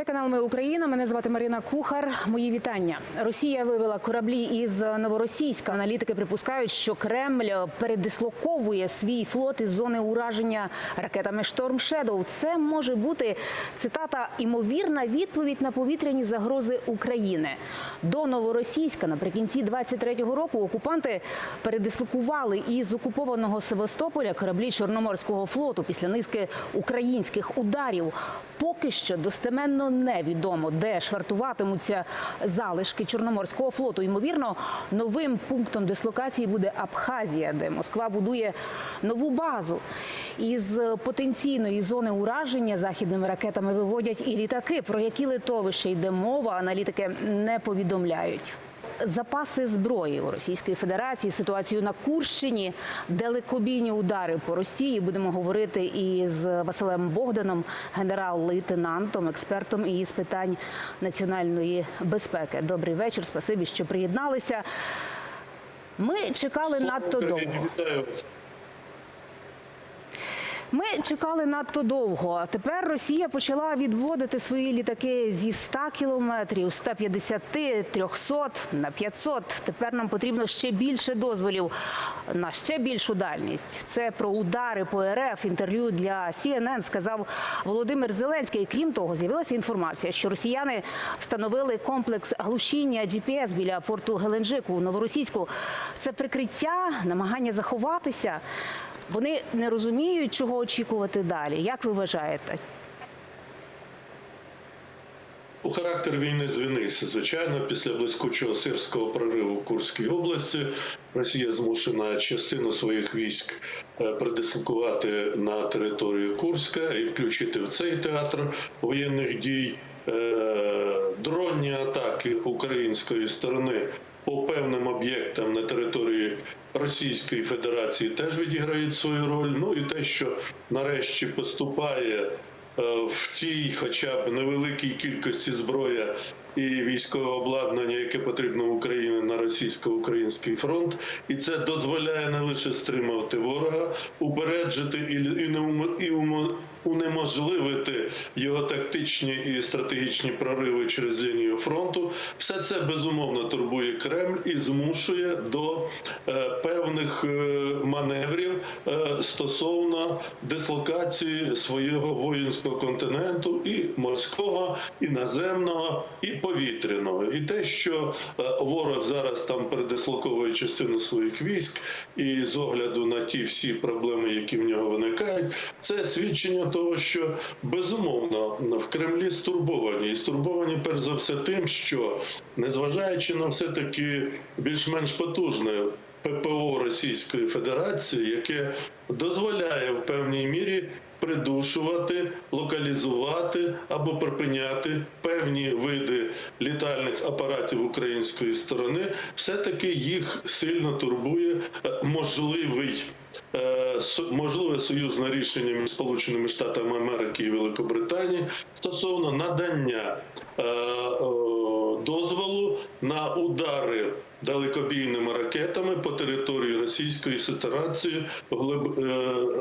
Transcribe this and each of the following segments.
Це канал Ми Україна. Мене звати Марина Кухар. Мої вітання. Росія вивела кораблі із Новоросійська. Аналітики припускають, що Кремль передислоковує свій флот із зони ураження ракетами Шторм Шедоу. Це може бути цитата імовірна відповідь на повітряні загрози України. До Новоросійська наприкінці 23-го року окупанти передислокували із окупованого Севастополя кораблі Чорноморського флоту після низки українських ударів. Поки що достеменно невідомо, де швартуватимуться залишки Чорноморського флоту. Ймовірно, новим пунктом дислокації буде Абхазія, де Москва будує нову базу. Із потенційної зони ураження західними ракетами виводять і літаки. Про які литовище йде мова, аналітики не повідомляють. Запаси зброї у Російської Федерації, ситуацію на Курщині, далекобійні удари по Росії. Будемо говорити і з Василем Богданом, генерал-лейтенантом, експертом із питань національної безпеки. Добрий вечір. Спасибі, що приєдналися. Ми чекали надто довго. Ми чекали надто довго. Тепер Росія почала відводити свої літаки зі 100 кілометрів, 150, 300 на 500. Тепер нам потрібно ще більше дозволів на ще більшу дальність. Це про удари по РФ. Інтерв'ю для CNN сказав Володимир Зеленський. Крім того, з'явилася інформація, що росіяни встановили комплекс глушіння GPS біля порту Геленджику у Новоросійську. Це прикриття, намагання заховатися. Вони не розуміють, чого очікувати далі. Як ви вважаєте? У характер війни звінився. Звичайно, після блискучого сирського прориву в Курській області Росія змушена частину своїх військ е, придислокувати на територію Курська і включити в цей театр воєнних дій е, дронні атаки української сторони по певним об'єктам на території Російської Федерації теж відіграють свою роль. Ну і те, що нарешті поступає е, в тій, хоча б невеликій кількості зброя і військове обладнання, яке потрібно Україні на російсько-український фронт, і це дозволяє не лише стримувати ворога, упереджити і, і, не і унеможливити його тактичні і стратегічні прориви через лінію фронту. Все це безумовно турбує Кремль і змушує до е, певних е, маневрів е, стосовно дислокації свого воїнського континенту і морського, і наземного, і повітряного. І те, що е, ворог зараз там передислоковує частину своїх військ, і з огляду на ті всі проблеми, які в нього виникають, це свідчення того, що безумовно в Кремлі стурбовані, і стурбовані перш за все тим, що незважаючи на все таки більш-менш потужне ППО Російської Федерації, яке дозволяє в певній мірі придушувати, локалізувати або припиняти певні види літальних апаратів української сторони, все-таки їх сильно турбує е, можливий. е, Можливе союзне рішення між Сполученими Штатами Америки і Великобританії стосовно надання е, дозволу на удари далекобійними ракетами по території Російської Федерації, е,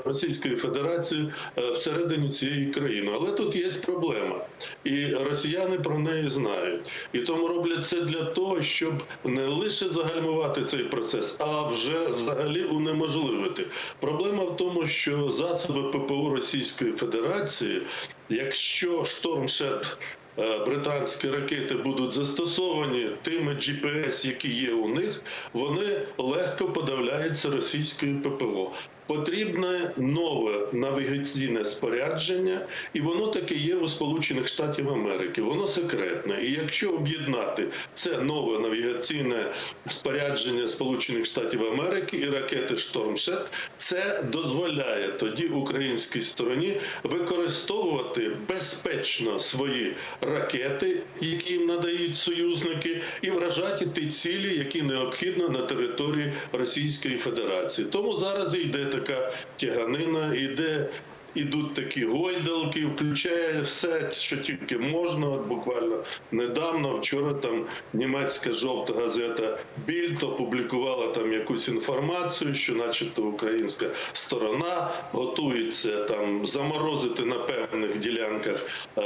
Російської Федерації е, всередині цієї країни. Але тут є проблема, і росіяни про неї знають. І тому роблять це для того, щоб не лише загальмувати цей процес, а вже взагалі унеможливити. Проблема в тому, що засоби ППО Російської Федерації, якщо штормшет е, британські ракети будуть застосовані тими GPS, які є у них, вони легко подавляються російською ППО. Потрібне нове навігаційне спорядження, і воно таке є у Сполучених Штатів Америки. Воно секретне. І якщо об'єднати це нове навігаційне спорядження Сполучених Штатів Америки і ракети Штормшет, це дозволяє тоді українській стороні використовувати безпечно свої ракети, які їм надають союзники, і вражати ті цілі, які необхідно на території Російської Федерації. Тому зараз йде така тяганина, йде ідуть такі гойдалки, включає все, що тільки можна. От буквально недавно, вчора там німецька жовта газета Більд опублікувала там якусь інформацію, що, начебто, українська сторона готується там заморозити на певних ділянках е,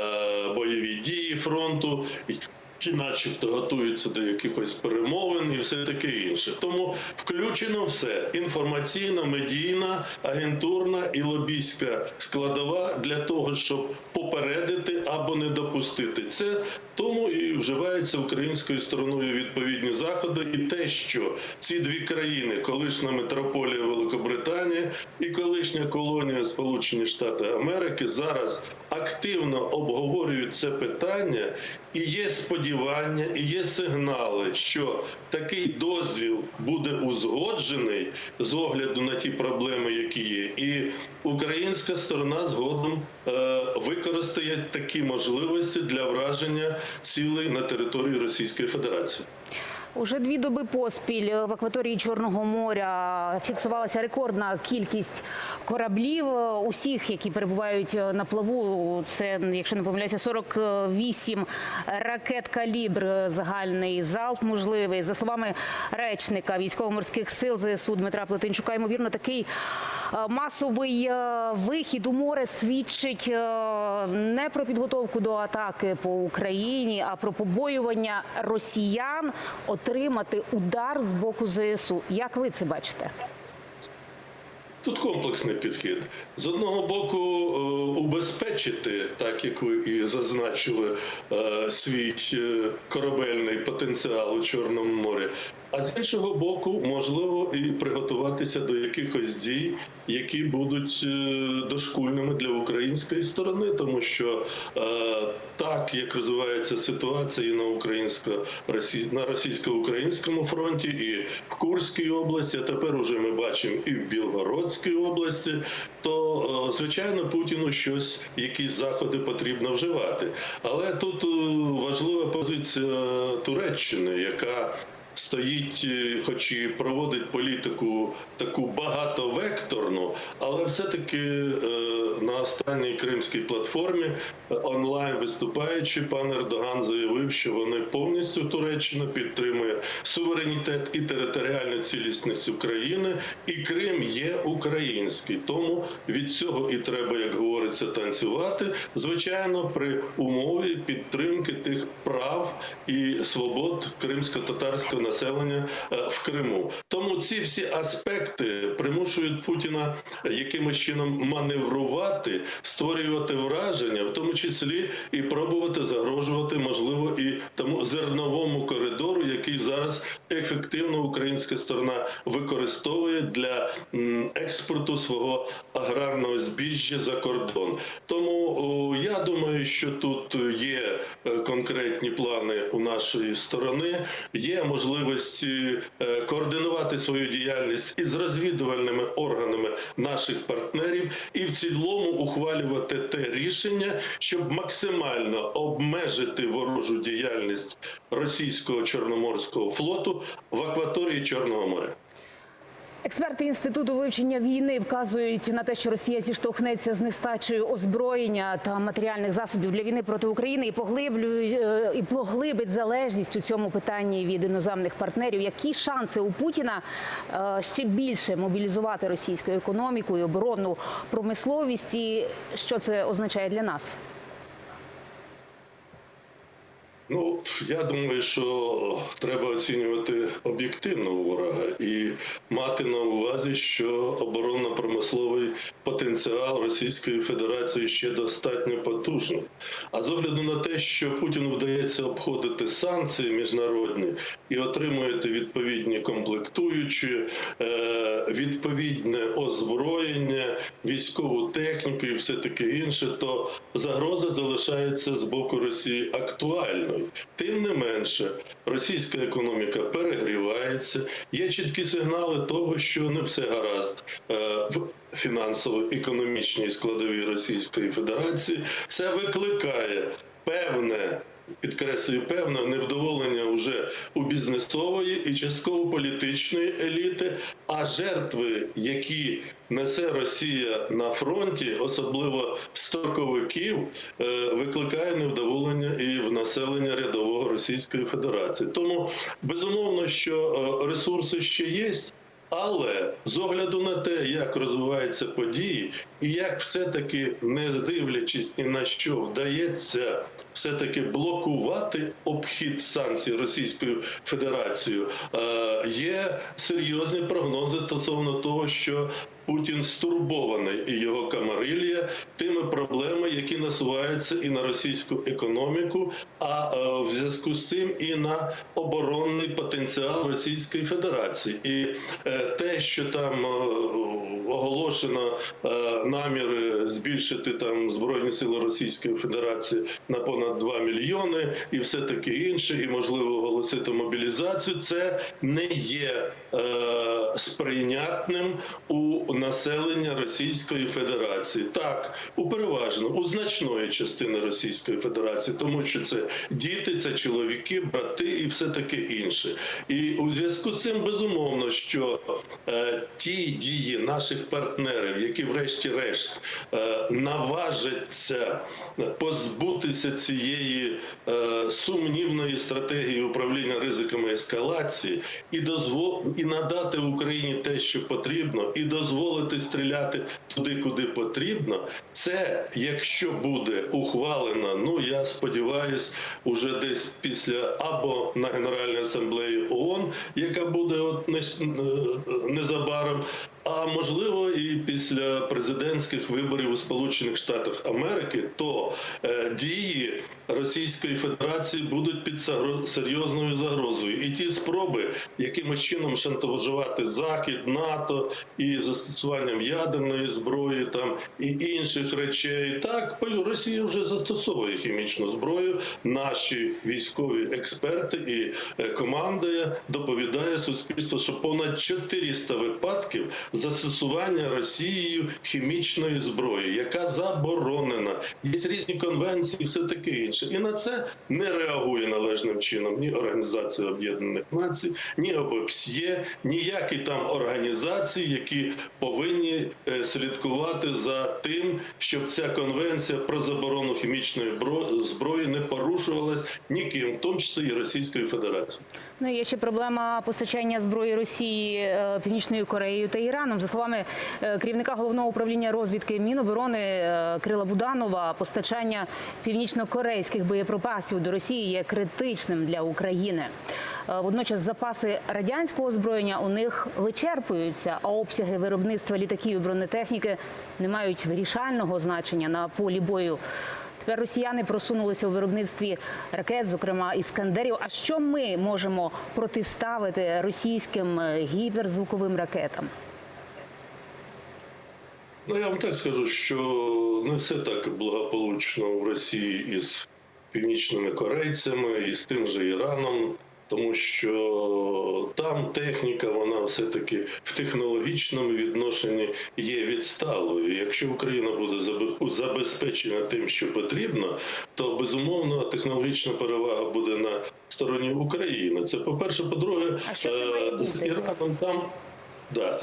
бойові дії фронту. Чи начебто готуються до якихось перемовин і все таке інше. Тому включено все: інформаційна, медійна, агентурна і лобійська складова для того, щоб попередити або не допустити це. Тому і вживаються українською стороною відповідні заходи, і те, що ці дві країни, колишня метрополія Великобританії і колишня колонія Сполучені Штати Америки, зараз активно обговорюють це питання, і є сподівання, і є сигнали, що такий дозвіл буде узгоджений з огляду на ті проблеми, які є, і українська сторона згодом е, використає такі можливості для враження цілей на території Російської Федерації. Уже дві доби поспіль в акваторії Чорного моря фіксувалася рекордна кількість кораблів. Усіх, які перебувають на плаву, це, якщо не помиляюся, 48 ракет калібр загальний залп можливий. За словами речника військово-морських сил ЗСУ Дмитра Плетенчука, ймовірно, такий е, масовий е, вихід у море свідчить е, не про підготовку до атаки по Україні, а про побоювання росіян отримати удар з боку ЗСУ. Як ви це бачите? Тут комплексний підхід. З одного боку, е, убезпечити, так як ви і зазначили, е, свій е, корабельний потенціал у Чорному морі. А з іншого боку, можливо, і приготуватися до якихось дій, які будуть е, дошкульними для української сторони, тому що е, так як розвивається ситуація і на українсько на російсько-українському фронті, і в Курській області, а тепер уже ми бачимо і в Білгородській області, то е, звичайно Путіну щось, якісь заходи потрібно вживати. Але тут е, важлива позиція Туреччини, яка стоїть, е, хоч і проводить політику таку багатовекторну, але все-таки е, на останній кримській платформі е, онлайн виступаючи, пан Ердоган заявив, що вони повністю Туреччина підтримує суверенітет і територіальну цілісність України, і Крим є український. Тому від цього і треба, як говориться, танцювати. Звичайно, при умові підтримки тих прав і свобод кримсько-татарського населення е, в Криму. Тому ці всі аспекти примушують Путіна якимось чином маневрувати, створювати враження, в тому числі і пробувати загрожувати, можливо, і тому зерновому коридору, який зараз ефективно українська сторона використовує для експорту свого аграрного збіжжя за кордон. Тому я думаю, що тут є е, конкретні плани у нашої сторони, є можливості е, координувати свою діяльність із розвідувальними органами наших партнерів і в цілому ухвалювати те рішення, щоб максимально обмежити ворожу діяльність російського чорноморського флоту в акваторії Чорного моря. Експерти інституту вивчення війни вказують на те, що Росія зіштовхнеться з нестачею озброєння та матеріальних засобів для війни проти України і поглиблює е, і поглибить залежність у цьому питанні від іноземних партнерів. Які шанси у Путіна е, ще більше мобілізувати російську економіку і оборонну промисловість? І що це означає для нас? Ну, я думаю, що треба оцінювати об'єктивно ворога і мати на увазі, що оборонно-промисловий потенціал Російської Федерації ще достатньо потужний. А з огляду на те, що Путіну вдається обходити санкції міжнародні і отримуєте відповідні комплектуючі, е, відповідне озброєння, військову техніку і все таке інше, то загроза залишається з боку Росії актуальною. Тим не менше, російська економіка перегрівається. Є чіткі сигнали того, що не все гаразд е, в фінансово-економічній складовій Російської Федерації. Це викликає певне. Підкреслюю певне невдоволення вже у бізнесової і частково політичної еліти. А жертви, які несе Росія на фронті, особливо строковиків, е, викликає невдоволення і в населення рядового Російської Федерації. Тому безумовно, що е, ресурси ще є. Але з огляду на те, як розвиваються події, і як все-таки не дивлячись ні на що вдається все-таки блокувати обхід санкцій Російською Федерацією, е, є серйозні прогнози стосовно того, що Путін стурбований і його камарилія тими проблемами, які насуваються і на російську економіку, а е, в зв'язку з цим і на оборонний потенціал Російської Федерації. І е, те, що там е, оголошено е, наміри збільшити там збройні сили Російської Федерації на понад 2 мільйони, і все таке інше, і можливо оголосити мобілізацію, це не є е, сприйнятним у населення Російської Федерації. Так, у переважно у значної частини Російської Федерації, тому що це діти, це чоловіки, брати і все таке інше. І у зв'язку з цим безумовно, що е, ті дії наших партнерів, які, врешті-решт, е, наважаться позбутися цієї е, сумнівної стратегії управління ризиками ескалації і дозвол і надати Україні те, що потрібно, і дозволити стріляти туди, куди потрібно. Це якщо буде ухвалено, ну я сподіваюсь, уже десь після або на Генеральній асамблеї ООН, яка буде от е, незабаром. А можливо, і після президентських виборів у Сполучених Штатах Америки, то е, дії Російської Федерації будуть під серйозною загрозою, і ті спроби, якимось чином шантажувати Захід, НАТО і застосуванням ядерної зброї, там і інших речей, так Росія вже застосовує хімічну зброю. Наші військові експерти і е, команда доповідає суспільству, що понад 400 випадків застосування Росією хімічної зброї, яка заборонена. Є різні конвенції, все таке інше. І на це не реагує належним чином ні Організація Об'єднаних Націй, ні ОБСЄ, ніякі там організації, які повинні е, слідкувати за тим, щоб ця конвенція про заборону хімічної зброї не порушувалась ніким, в тому числі і Російською Федерацією. Ну є ще проблема постачання зброї Росії е, Північною Кореєю та Іраном. За словами е, керівника головного управління розвідки Міноборони е, Крила Буданова, постачання північно-корейських боєприпасів до Росії є критичним для України. Водночас запаси радянського озброєння у них вичерпуються, а обсяги виробництва літаків і бронетехніки не мають вирішального значення на полі бою. Тепер росіяни просунулися у виробництві ракет, зокрема іскандерів. А що ми можемо протиставити російським е, гіперзвуковим ракетам? Ну, я вам так скажу, що не все так благополучно в Росії із північними корейцями, і з тим же Іраном, тому що там техніка, вона все-таки в технологічному відношенні є відсталою. Якщо Україна буде забе- забезпечена тим, що потрібно, то безумовно технологічна перевага буде на стороні України. Це по-друге, що це має е, з? Іраном там. Да.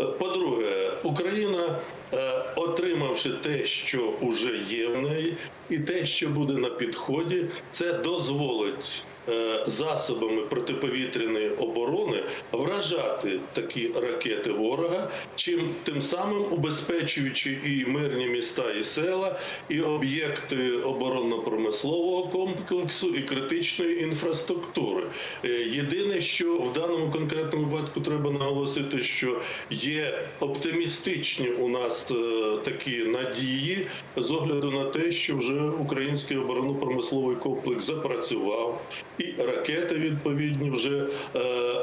е, По-друге, Україна, е, отримавши те, що вже є в неї, і те, що буде на підході, це дозволить засобами протиповітряної оборони вражати такі ракети ворога, чим тим самим убезпечуючи і мирні міста, і села, і об'єкти оборонно-промислового комплексу, і критичної інфраструктури. Е, Єдине, що в даному конкретному випадку треба наголосити, що є оптимістичні у нас е, такі надії з огляду на те, що вже український оборонно-промисловий комплекс запрацював, і ракети відповідні вже е,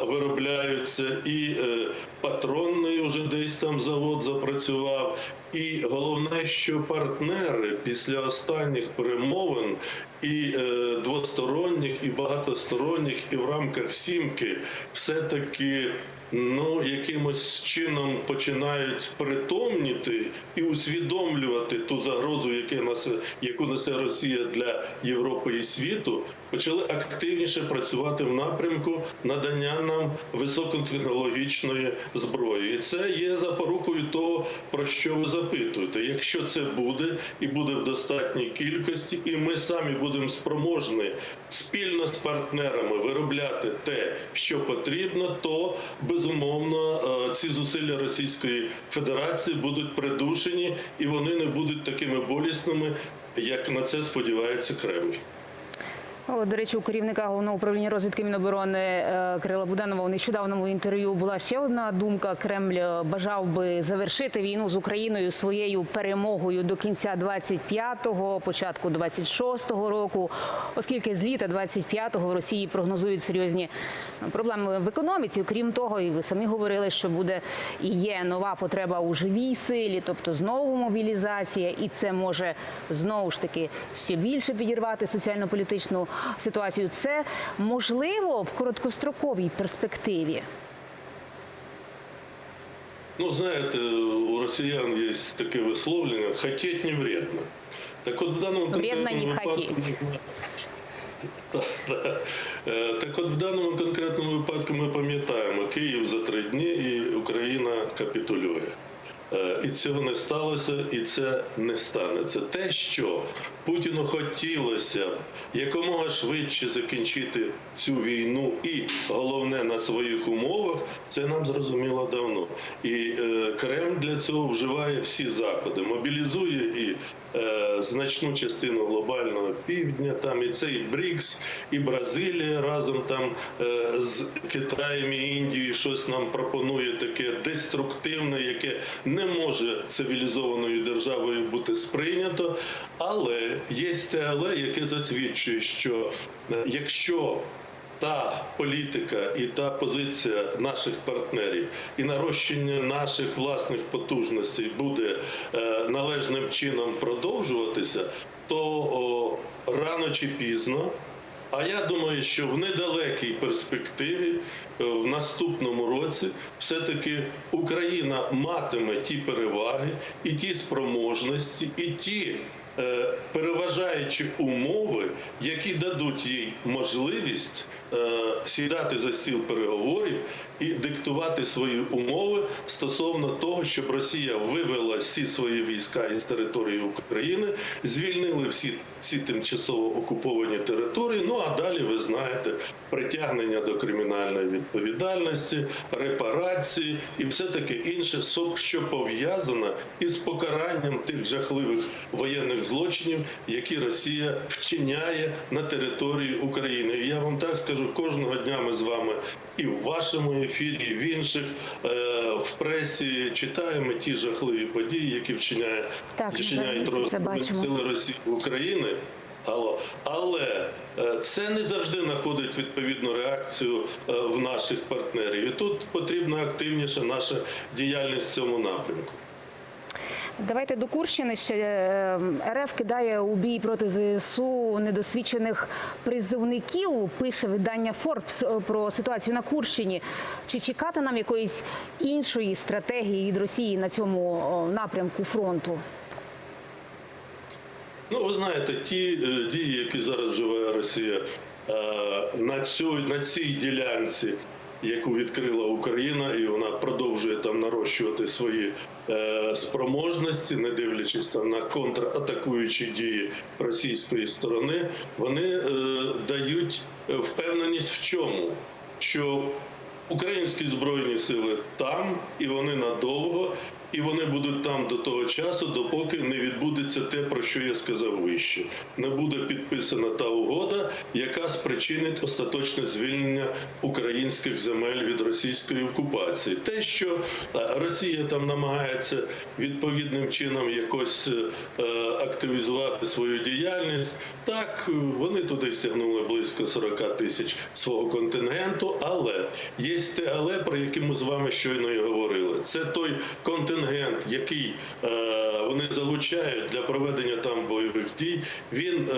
виробляються, і е, патронний вже десь там завод запрацював. І головне, що партнери після останніх перемовин і е, двосторонніх, і багатосторонніх, і в рамках сімки все-таки ну якимось чином починають притомніти і усвідомлювати ту загрозу, яку несе Росія для Європи і світу, почали активніше працювати в напрямку надання нам високотехнологічної зброї. І це є запорукою того, про що ви запитуєте. Якщо це буде і буде в достатній кількості, і ми самі будемо спроможні спільно з партнерами виробляти те, що потрібно, то безумовно е, ці зусилля Російської Федерації будуть придушені і вони не будуть такими болісними, як на це сподівається Кремль. До речі, у керівника головного управління розвідки Міноборони е, Кирила Буданова у нещодавному інтерв'ю була ще одна думка. Кремль е, бажав би завершити війну з Україною своєю перемогою до кінця 25-го, початку 26-го року, оскільки з літа 25-го в Росії прогнозують серйозні проблеми в економіці. Крім того, і ви самі говорили, що буде і є нова потреба у живій силі, тобто знову мобілізація, і це може знову ж таки ще більше підірвати соціально-політичну ситуацію. Це можливо в короткостроковій перспективі. Ну, знаєте, у росіян є таке висловлення «хотеть не вредно». Так от в даному Вредно не конкретному хотеть. Так, так. Так от в даному конкретному випадку ми пам'ятаємо, Київ за три дні і Україна капітулює. І цього не сталося, і це не станеться. Те, що Путіну хотілося якомога швидше закінчити цю війну, і головне на своїх умовах, це нам зрозуміло давно. І е, Кремль для цього вживає всі заходи, мобілізує і е, значну частину глобального півдня, там і цей БРІКС, і Бразилія разом там е, з Китаєм і Індією щось нам пропонує таке деструктивне, яке не може цивілізованою державою бути сприйнято. Але є те але, яке засвідчує, що е, якщо та політика і та позиція наших партнерів і нарощення наших власних потужностей буде е, належним чином продовжуватися, то о, рано чи пізно. А я думаю, що в недалекій перспективі, е, в наступному році, все-таки Україна матиме ті переваги і ті спроможності, і ті переважаючі умови, які дадуть їй можливість е, сідати за стіл переговорів і диктувати свої умови стосовно того, щоб Росія вивела всі свої війська із території України, звільнили всі ці тимчасово окуповані території. Ну а далі ви знаєте притягнення до кримінальної відповідальності, репарації і все таке інше, що пов'язано із покаранням тих жахливих воєнних злочинів, які Росія вчиняє на території України. І я вам так скажу, кожного дня ми з вами і в вашому ефірі, і в інших е, в пресі читаємо ті жахливі події, які вчиняє Так, вчиняють сили Росії України. Алло. Але е, це не завжди знаходить відповідну реакцію е, в наших партнерів. І тут потрібна активніша наша діяльність в цьому напрямку. Давайте до Курщини ще Е, РФ кидає у бій проти ЗСУ недосвідчених призовників. Пише видання Форбс про ситуацію на Курщині. Чи чекати нам якоїсь іншої стратегії від Росії на цьому напрямку фронту? Ну, ви знаєте, ті е, дії, які зараз вживає Росія е, на цій ділянці, яку відкрила Україна, і вона продовжує там нарощувати свої е, спроможності, не дивлячись там на контратакуючі дії російської сторони, вони е, дають е, впевненість в чому? Що Українські збройні сили там, і вони надовго, і вони будуть там до того часу, допоки не відбудеться те, про що я сказав вище. Не буде підписана та угода, яка спричинить остаточне звільнення українських земель від російської окупації. Те, що е, Росія там намагається відповідним чином якось е, активізувати свою діяльність, так вони туди стягнули близько 40 тисяч свого контингенту, але є те але, про яке ми з вами щойно і говорили. Це той контингент, який е, вони залучають для проведення там бойових дій. Він е,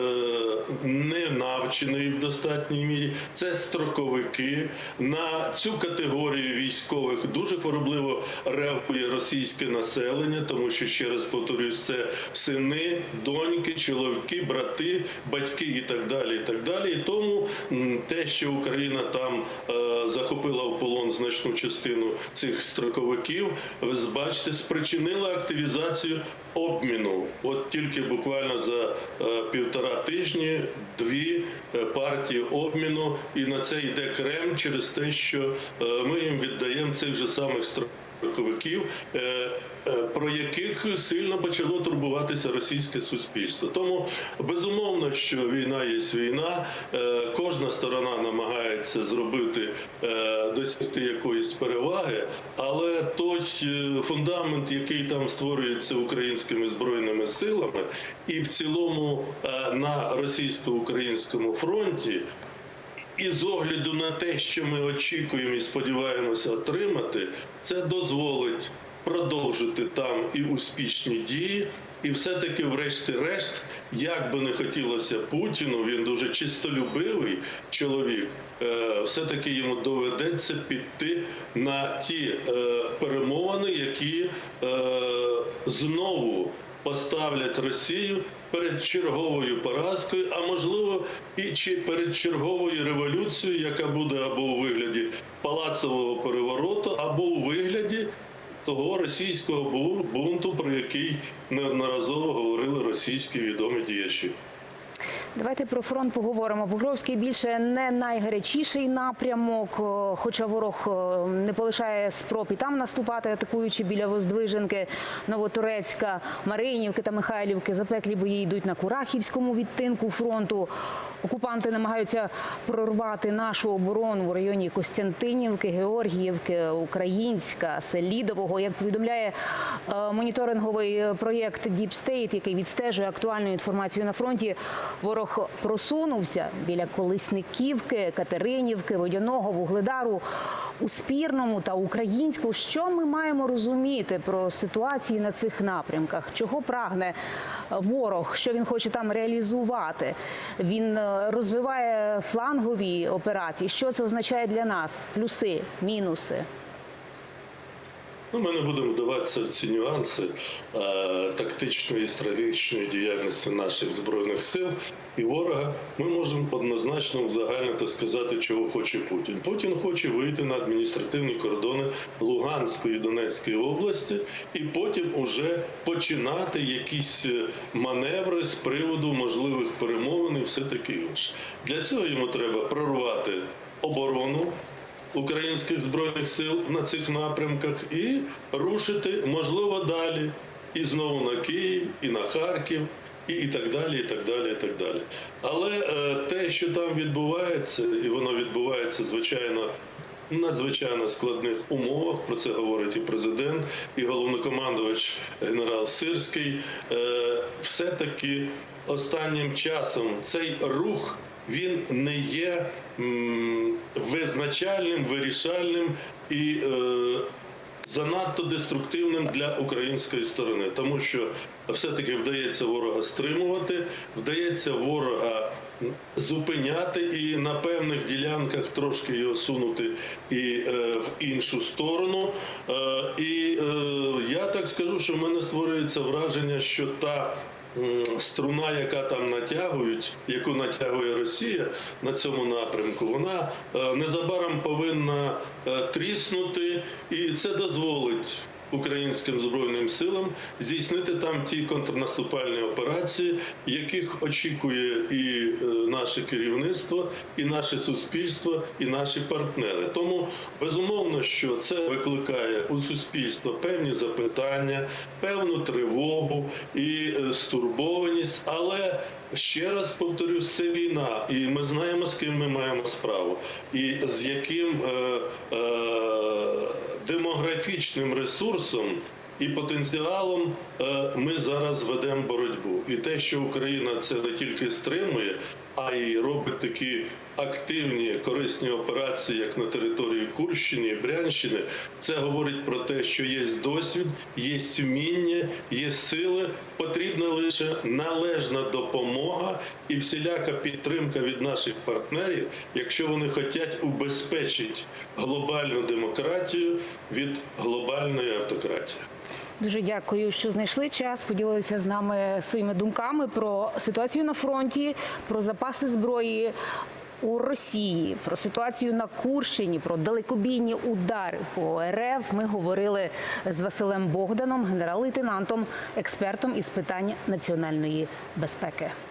не навчений в достатній мірі. Це строковики. На цю категорію військових дуже хворобливо реагує російське населення, тому що ще раз повторюсь, це сини, доньки, чоловіки, брати, батьки і так далі. І так далі. І тому те, що Україна там е, захопила в полон значну частину цих строковиків, ви бачите, спричинила активізацію обміну. От тільки буквально за е, півтора тижні дві е, партії обміну, і на це йде Крем через те, що е, ми їм віддаємо цих же самих строковиків. Е, е, Про яких сильно почало турбуватися російське суспільство, тому безумовно, що війна є війна, Е, кожна сторона намагається зробити досягти якоїсь переваги, але той фундамент, який там створюється українськими збройними силами, і в цілому на російсько-українському фронті. І з огляду на те, що ми очікуємо і сподіваємося отримати, це дозволить продовжити там і успішні дії. І все-таки, врешті-решт, як би не хотілося Путіну, він дуже чистолюбивий чоловік. е, Все-таки йому доведеться піти на ті е, перемовини, які е, знову поставлять Росію перед черговою поразкою, а можливо і чи перед черговою революцією, яка буде або у вигляді палацового перевороту, або у вигляді того російського бунту, про який неодноразово говорили російські відомі діячі. Давайте про фронт поговоримо. Бугровський більше не найгарячіший напрямок, е, хоча ворог е, не полишає спроб і там наступати, атакуючи біля Воздвиженки, Новотурецька, Маринівки та Михайлівки. Запеклі бої йдуть на Курахівському відтинку фронту. Окупанти намагаються прорвати нашу оборону в районі Костянтинівки, Георгіївки, Українська, Селідового. Як повідомляє е, моніторинговий проєкт Deep State, який відстежує актуальну інформацію на фронті, ворог просунувся біля Колисниківки, Катеринівки, Водяного, Вугледару, у Спірному та Українську. Що ми маємо розуміти про ситуації на цих напрямках? Чого прагне ворог? Що він хоче там реалізувати? Він е, розвиває флангові операції. Що це означає для нас? Плюси, мінуси. Ну, ми не будемо вдаватися в ці нюанси е, тактичної і стратегічної діяльності наших збройних сил і ворога. Ми можемо однозначно узагальнити сказати, чого хоче Путін. Путін хоче вийти на адміністративні кордони Луганської і Донецької області, і потім уже починати якісь е, маневри з приводу можливих перемовин і все таке інше. Для цього йому треба прорвати оборону українських збройних сил на цих напрямках і рушити, можливо, далі, і знову на Київ, і на Харків, і, і так далі, і так далі, і так далі. Але е, те, що там відбувається, і воно відбувається, звичайно. в Надзвичайно складних умовах про це говорить і президент, і головнокомандувач генерал Сирський. Е, все-таки останнім часом цей рух він не є визначальним, вирішальним і е, занадто деструктивним для української сторони, тому що все-таки вдається ворога стримувати, вдається ворога зупиняти і на певних ділянках трошки його сунути і е, в іншу сторону. Е, і я так скажу, що в мене створюється враження, що та струна, яка там натягують, яку натягує Росія на цьому напрямку, вона е, незабаром повинна е, тріснути, і це дозволить. Українським збройним силам здійснити там ті контрнаступальні операції, яких очікує і е, наше керівництво, і наше суспільство, і наші партнери. Тому безумовно, що це викликає у суспільство певні запитання, певну тривогу і е, стурбованість, але Ще раз повторюсь, це війна, і ми знаємо, з ким ми маємо справу, і з яким е, е, демографічним ресурсом і потенціалом е, ми зараз ведемо боротьбу. І те, що Україна це не тільки стримує, а й робить такі активні корисні операції, як на території Курщини і Брянщини, це говорить про те, що є досвід, є вміння, є сили. Потрібна лише належна допомога і всіляка підтримка від наших партнерів, якщо вони хочуть убезпечити глобальну демократію від глобальної автократії. Дуже дякую, що знайшли час. Поділилися з нами своїми думками про ситуацію на фронті, про запаси зброї. У Росії про ситуацію на Курщині, про далекобійні удари по РФ ми говорили з Василем Богданом, генерал-лейтенантом, експертом із питань національної безпеки.